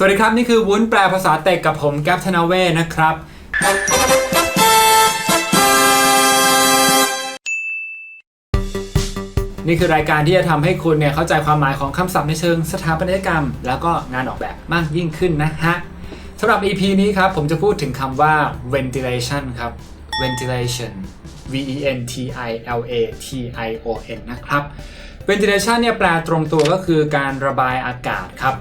สวัสดีครับ นี่คือวุ้นแปลภาษาเตกกับผมแก๊ปธนาเวศนะครับ นี่คือรายการที่จะทำให้คุณเนี่ยเข้าใจความหมายของคำศัพท์ในเชิงสถาปัตยกรรม แล้วก็งานออกแบบมากยิ่งขึ้นนะฮะสำหรับ EP นี้ครับ ผมจะพูดถึงคำว่า ventilation ครับ ventilation v e n t i l a t i o n นะครับ ventilation เนี่ยแปลตรงตัวก็คือการระบายอากาศครับ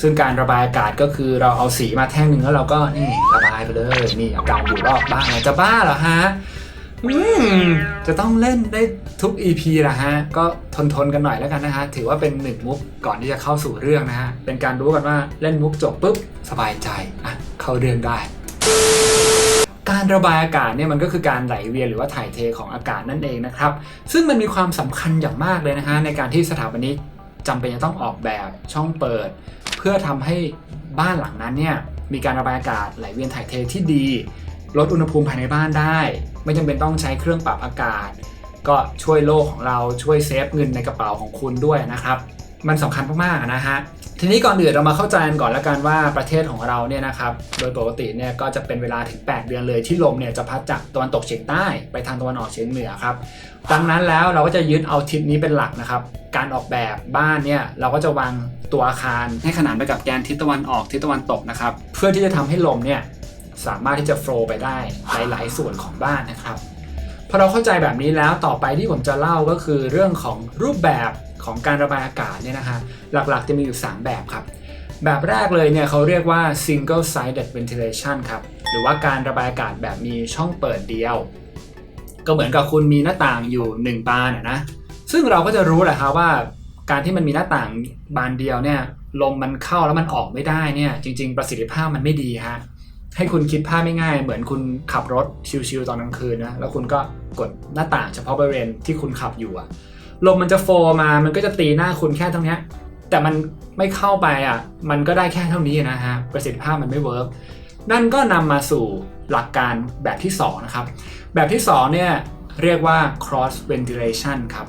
ซึ่งการระบายอากาศก็คือเราเอาสีมาแท่งหนึ่งแล้วเราก็นี่ระบายไปเลยนี่อากาศอยู่รอบบ้านเราจะบ้าเหรอฮะจะต้องเล่นได้ทุก EP ละฮะ ก็ทนทนๆกันหน่อยแล้วกันนะฮะ ถือว่าเป็นหนึ่งมุกก่อนที่จะเข้าสู่เรื่องนะฮะ เป็นการรู้กันว่าเล่นมุกจบปุ๊บ สบายใจ อะ เข้าเรื่องได้ การระบายอากาศเนี่ยมันก็คือการไหลเวียนหรือว่าถ่ายเทของอากาศนั่นเองนะครับ ซึ่งมันมีความสำคัญอย่างมากเลยนะฮะในการที่สถาปนิกจำเป็นจะต้องออกแบบช่องเปิด พื่อทำให้บ้านหลังนั้นเนี่ยมีการระบายอากาศไหลเวียนถ่ายเทที่ดี ลดอุณหภูมิภายในบ้านได้ ไม่จำเป็นต้องใช้เครื่องปรับอากาศ ก็ช่วยโลกของเราช่วยเซฟเงินในกระเป๋าของคุณด้วยนะครับ มันสำคัญมากๆนะฮะ ทีนี้ก่อนอื่นเรามาเข้าใจกันก่อนแล้วกันว่าประเทศของเราเนี่ยนะครับโดยปกติเนี่ยก็จะเป็นเวลาถึง 8 เดือนเลยที่ลมเนี่ยจะพัดจากตะวันตกเฉียงใต้ไปทางตะวันออกเฉียงเหนือครับดังนั้นแล้วเราก็จะยึดเอาทิศนี้เป็นหลักนะครับการออกแบบบ้านเนี่ยเราก็จะวางตัวอาคารให้ขนานไปกับแกนทิศตะวันออกทิศตะวันตกนะครับเพื่อที่จะทำให้ลมเนี่ยสามารถที่จะโฟล์ไปได้หลาย ๆ ส่วนของบ้านนะครับพอเราเข้าใจแบบนี้แล้วต่อไปที่ผมจะเล่าก็คือเรื่องของรูปแบบ ของการระบายอากาศเนี่ยนะฮะหลักๆจะมีอยู่ 3 แบบครับ แบบแรกเลยเนี่ยเขาเรียกว่า single sided ventilation ครับหรือว่าการระบายอากาศแบบมีช่องเปิดเดียว ก็เหมือนกับคุณมีหน้าต่างอยู่ 1 บานนะซึ่งเราก็จะรู้แหละครับว่าการที่มันมีหน้าต่างบานเดียวเนี่ยลมมันเข้าแล้วมันออกไม่ได้เนี่ยจริง ๆ ประสิทธิภาพมันไม่ดีฮะให้คุณคิดภาพไม่ง่าย เหมือนคุณขับรถชิลๆตอนกลางคืนนะแล้วคุณก็กดหน้าต่างเฉพาะบริเวณที่คุณขับอยู่อะ ลมมันจะโฟมา มันก็จะตีหน้าคุณแค่ตรงนี้แต่มันไม่เข้าไปอะ มันก็ได้แค่เท่านี้นะฮะ ประสิทธิภาพมันไม่เวิร์กนั่นก็นำมาสู่หลักการแบบที่สองนะครับ แบบที่สองเนี่ยเรียกว่า cross ventilation ครับ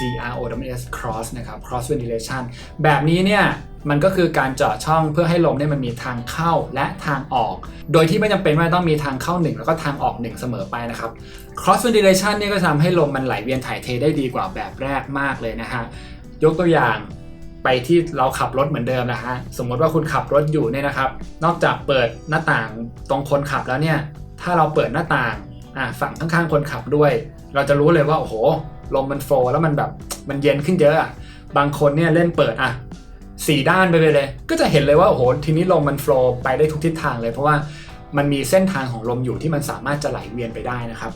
C R O W S cross นะครับ cross ventilation แบบนี้เนี่ยมันก็คือการเจาะช่องเพื่อให้ลมเนี่ยมันมีทางเข้าและทางออก โดยที่ไม่จำเป็นว่าต้องมีทางเข้า 1 แล้วก็ทางออก 1 เสมอไปนะครับ cross ventilation เนี่ยก็ทำให้ลมมันไหลเวียนถ่ายเทได้ดีกว่าแบบแรกมากเลยนะฮะ ยกตัวอย่างไปที่เราขับรถเหมือนเดิมนะฮะ สมมติว่าคุณขับรถอยู่เนี่ยนะครับ นอกจากเปิดหน้าต่างตรงคนขับแล้วเนี่ย ถ้าเราเปิดหน้าต่างฝั่งข้างๆคนขับด้วย เราจะรู้เลยว่าโอ้โห ลมมันโฟล์แล้วมันแบบมันเย็นขึ้นเยอะอะบางคนเนี่ยเล่นเปิดอะสี่ด้านไปเลย ก็จะเห็นเลยว่าโอ้โหทีนี้ลมมันโฟล์ไปได้ทุกทิศทางเลย เพราะว่ามันมีเส้นทางของลมอยู่ที่มันสามารถจะไหลเวียนไปได้นะครับ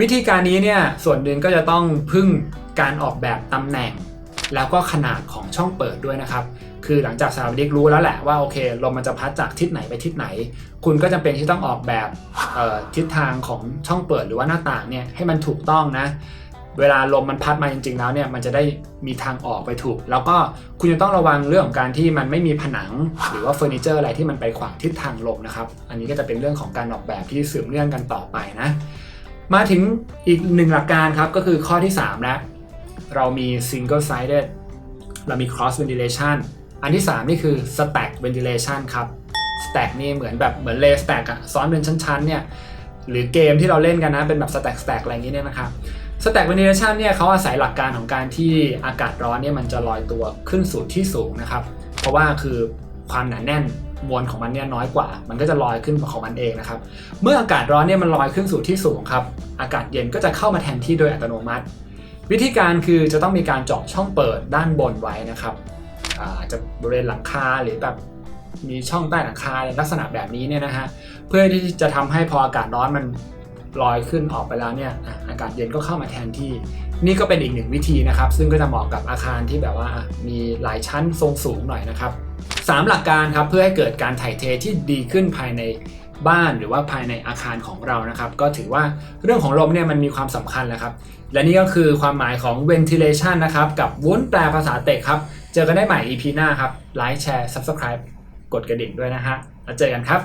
วิธีการนี้เนี่ยส่วนหนึ่งก็จะต้องพึ่งการออกแบบตำแหน่ง แล้วก็ขนาดของช่องเปิดด้วยนะครับ คือหลังจากสถาปนิกรู้แล้วแหละว่าโอเคลมมันจะพัดจากทิศไหนไปทิศไหน คุณก็จำเป็นที่ต้องออกแบบทิศทางของช่องเปิดหรือว่าหน้าต่างเนี่ยให้มันถูกต้องนะ เวลาลมมันพัดมาจริงๆแล้วเนี่ยมันจะได้มีทางออกไปถูก แล้วก็คุณจะต้องระวังเรื่องของการที่มันไม่มีผนัง หรือว่าเฟอร์นิเจอร์อะไรที่มันไปขวางทิศทางลมนะครับ อันนี้ก็จะเป็นเรื่องของการออกแบบที่สืบเนื่องกันต่อไปนะมาถึงอีกหนึ่งหลักการครับก็คือข้อที่3แล้วเรามี single sided เรามี cross ventilation อันที่ 3 นี่คือ stack ventilation ครับ stack นี่เหมือนแบบเหมือน lay stack อะซ้อนเป็นชั้นๆเนี่ยหรือเกมที่เราเล่นกันนะเป็นแบบ stack stack อะไรอย่างนี้เนี่ยนะครับ stack ventilation เนี่ยเขาอาศัยหลักการของการที่อากาศร้อนเนี่ยมันจะลอยตัวขึ้นสู่ที่สูงนะครับ เพราะว่าคือความหนาแน่นมวลของมันเนี่ยน้อยกว่า มันก็จะลอยขึ้นของมันเองนะครับ เมื่ออากาศร้อนเนี่ยมันลอยขึ้นสู่ที่สูงครับ อากาศเย็นก็จะเข้ามาแทนที่โดยอัตโนมัติ วิธีการคือจะต้องมีการเจาะช่องเปิดด้านบนไว้นะครับอาอาจจะบริเวณหลังคาหรือแบบมีช่องใต้หลังคาในลักษณะแบบนี้เนี่ยนะฮะ เพื่อที่จะทำให้พออากาศร้อนมัน ลอยขึ้นออกไปแล้วเนี่ยอากาศเย็นก็เข้ามาแทนที่ นี่ก็เป็นอีกหนึ่งวิธีนะครับ ซึ่งก็จะเหมาะกับอาคารที่แบบว่ามีหลายชั้นทรงสูงหน่อยนะครับสามหลักการครับเพื่อให้เกิดการถ่ายเทที่ดีขึ้นภายในบ้านหรือว่าภายในอาคารของเรานะครับ ก็ถือว่าเรื่องของลมเนี่ยมันมีความสำคัญแหละครับ และนี่ก็คือความหมายของ ventilation นะครับ กับวุ้นแปลภาษาเตกครับ เจอกันได้ใหม่ EP หน้าครับไลค์แชร์ subscribe กดกระดิ่งด้วยนะฮะแล้วเจอกันครับ